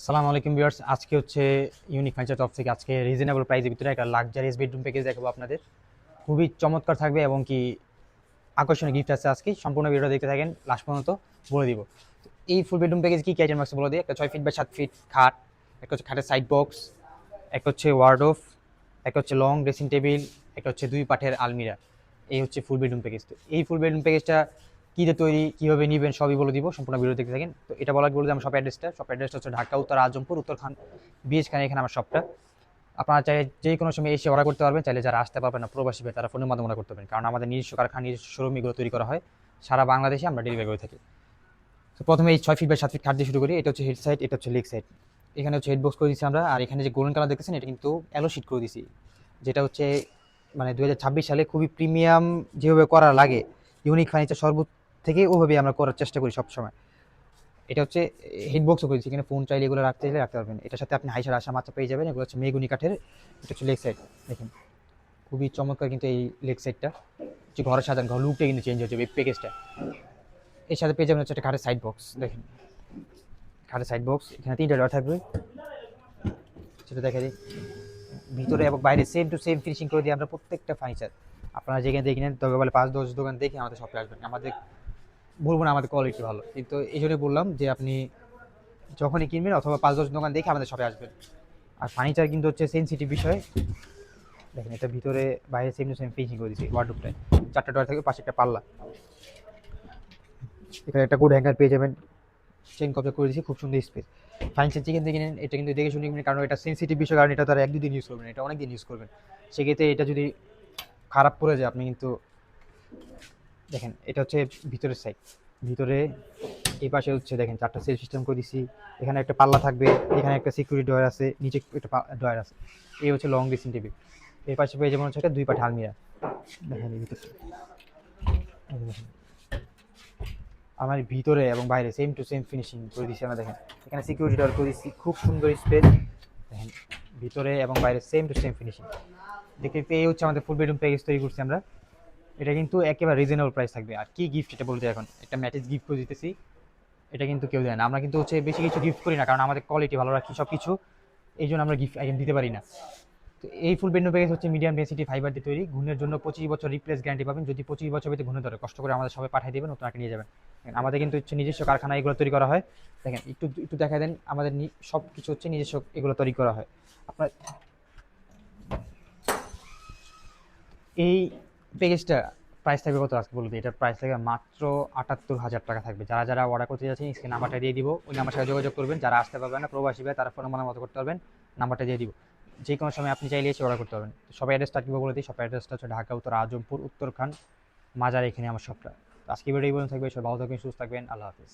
আসসালামু আলাইকুম ভিউয়ার্স। আজকে হচ্ছে ইউনিক ফার্নিচার টপ থেকে আজকে রিজনেবল প্রাইসের ভিতরে একটা লাক্সারিয়াস বেডরুম প্যাকেজ দেখাবো আপনাদের। খুবই চমৎকার থাকবে এবং কি আকর্ষণীয় গিফট আছে আজকে। সম্পূর্ণ ভিডিও দেখতে থাকেন লাস্ট পর্যন্ত বলে দিব। এই ফুল বেডরুম প্যাকেজ কি কি আইটেম বলে দিই? একটা ছয় ফিট বা সাত ফিট খাট, একটা হচ্ছে খাটের সাইড বক্স একটা হচ্ছে ওয়ার্ডোফ একটা হচ্ছে লং ড্রেসিং টেবিল একটা হচ্ছে দুই পাঠের আলমিরা। এই হচ্ছে ফুল বেডরুম প্যাকেজ তো এই ফুল বেডরুম প্যাকেজটা কী দিয়ে তৈরি, কীভাবে নেবেন সবই বলে দিব, সম্পূর্ণ ভিডিও দেখতে থাকেন। তো এটা বলার বলে আমার শপ অ্যাড্রেসটা শপ অ্যাড্রেসটা হচ্ছে ঢাকা, উত্তর, আজমপুর উত্তর খান বিএস খান এখানে আমার শপটা আপনারা চাইলে যে কোনো সময় এসে অর্ডার করতে পারবেন, চাইলে যারা আসতে পারবেন না, প্রবাসী তারা ফোনের মাধ্যমে অর্ডার করতে পারবেন কারণ আমাদের নিজস্ব কারখানা, নিজস্ব শোরুম এগুলো তৈরি করা হয়। সারা বাংলাদেশে আমরা ডেলিভারি করে থাকি। তো প্রথমে এই ছয় ফিট বাই সাত ফিট খাট দিয়ে শুরু করি। এটা হচ্ছে হেড সাইড এটা হচ্ছে লেগ সাইড এখানে হচ্ছে হেড বক্স করে দিচ্ছি আমরা। আর এখানে যে গোল্ডেন কালার দেখতেছেন, এটা কিন্তু অ্যালো শিট করে দিছি যেটা হচ্ছে মানে দু হাজার ছাব্বিশ সালে খুবই প্রিমিয়াম যেভাবে করা লাগে ইউনিক ফার্নিচার সর্ব থেকে ওভাবে আমরা করার চেষ্টা করি সবসময়। এটা হচ্ছে হেড বক্সও করেছি, এখানে ফোন চাইলে এগুলো রাখতে চাইলে রাখতে পারবেন। এটার সাথে আপনি হাইসার আসা মাত্রা পেয়ে যাবেন, এগুলো হচ্ছে মেগুনি কাঠের, এটা হচ্ছে লেগ সাইড দেখেন। খুবই চমৎকার কিন্তু এই লেগ সাইডটা যে ঘরের সাজান ঘর লুকটা কিন্তু চেঞ্জ হচ্ছে এই প্যাকেজটা এর সাথে পেয়ে যাবেন হচ্ছে একটা খাটের সাইড বক্স দেখেন। খাটের সাইড বক্স এখানে তিনটা ডর থাকবে। সেটা দেখা যায় ভিতরে এবং বাইরে সেম টু সেম ফিনিশিং করে দিই আমরা প্রত্যেকটা ফার্নিচার আপনারা যেখানে দেখে নেন তবে বলে পাঁচ দশ দোকান দেখে আমাদের শপে আসবেন। আমাদের বলব না আমাদের কোয়ালিটি ভালো। কিন্তু এই জন্যই বললাম যে আপনি যখনই কিনবেন অথবা পাঁচ দশ দোকান দেখে আমাদের শপে আসবেন। আর ফার্নিচার কিন্তু হচ্ছে সেন্সিটিভ বিষয়। দেখেন, এটা ভিতরে বাইরে সেম টু সেম ফিনিশিং করে দিচ্ছি ওয়ার্ডরোবটায় চারটা ডয়ার থাকবে, পাশে একটা পাল্লা। এখানে একটা গুড হ্যাঙ্গার পেয়ে যাবেন। চেন কবজা করে দিয়েছি, খুব সুন্দর স্পেস ফার্নিচার চিকেন থেকে নেন, এটা কিন্তু দেখে শুনে কিনবেন কারণ এটা সেন্সিটিভ বিষয়, কারণ এটা তারা এক দুদিন ইউজ করবেন এটা অনেক দিন ইউজ করবেন। সেক্ষেত্রে এটা যদি খারাপ পড়ে যায়, আপনি কিন্তু দেখেন, এটা হচ্ছে ভিতরের সাইড ভিতরে এই পাশে হচ্ছে দেখেন, চারটা সেল সিস্টেম করে দিছি। এখানে একটা পাল্লা থাকবে, এখানে একটা সিকিউরিটি ডয়ার আছে, নিচে একটা ডয়ার আছে। এই হচ্ছে লং ড্রেসিং টেবিলের পাশে পেয়ে যেমন হচ্ছে একটা দুই পাঠা আলমিরা দেখেন এই ভিতরে আমার ভিতরে এবং বাইরে সেম টু সেম ফিনিশিং করে দিচ্ছি আমরা, দেখেন। এখানে সিকিউরিটি ডয়ার করে দিচ্ছি খুব সুন্দর স্পেস দেখেন, ভিতরে এবং বাইরে সেম টু সেম ফিনিশিং দেখতে এই হচ্ছে আমাদের ফুল বেডরুম প্যাকেজ তৈরি করছি আমরা। এটা কিন্তু একেবারে রিজনেবল প্রাইস থাকবে। আর কি গিফট এটা বলতে এখন? একটা ম্যাটেজ গিফট করে দিতেছি, এটা কিন্তু কেউ দেয় না। আমরা কিন্তু হচ্ছে বেশি কিছু গিফট করি না, কারণ আমাদের কোয়ালিটি ভালো রাখি সব কিছু এই জন্য আমরা গিফট আইটেম দিতে পারি না। তো এই ফুল বেডরুম প্যাকেজ হচ্ছে মিডিয়াম ডেন্সিটি ফাইবার দিয়ে তৈরি। ঘুণের জন্য পঁচিশ বছর রিপ্লেস গ্যারান্টি পাবেন। যদি পঁচিশ বছর ভিতরে ঘুণে ধরে, কষ্ট করে আমাদের সবাই পাঠিয়ে দেবেন নতুন নিয়ে যাবেন। আমাদের কিন্তু হচ্ছে নিজস্ব কারখানা এগুলো তৈরি করা হয়। দেখেন, একটু একটু দেখা দেন, আমাদের সব কিছু হচ্ছে নিজস্ব এগুলো তৈরি করা হয়। আপনার এই প্যাকেজটা প্রাইস থাকবে কত আজকে বলতে এটার প্রাইস থাকবে মাত্র আটাত্তর হাজার টাকা থাকবে। যারা যারা অর্ডার করতে যাচ্ছেন স্ক্রিন নাম্বারটা দিয়ে দিব। ওই নাম্বার সাথে যোগাযোগ করবেন। যারা আসতে পারবেন না, প্রবাসী ভাই, তারা ফোন নাম্বার মতো করতে পারবেন। নাম্বারটা দিয়ে দিব। যে কোনো সময় আপনি চাইলে এসে অর্ডার করতে পারবেন। সবাই অ্যাড্রেসটা কীভাবে বলে দিই। সবাই অ্যাড্রেসটা হচ্ছে ঢাকা, উত্তর, আজমপুর উত্তরখান মাজার এখানে আমার সবটা। আজকে ভিডিও পর্যন্ত থাকবে। সবাই ভালো থাকবেন, সুস্থ থাকবেন। আল্লাহ হাফিজ।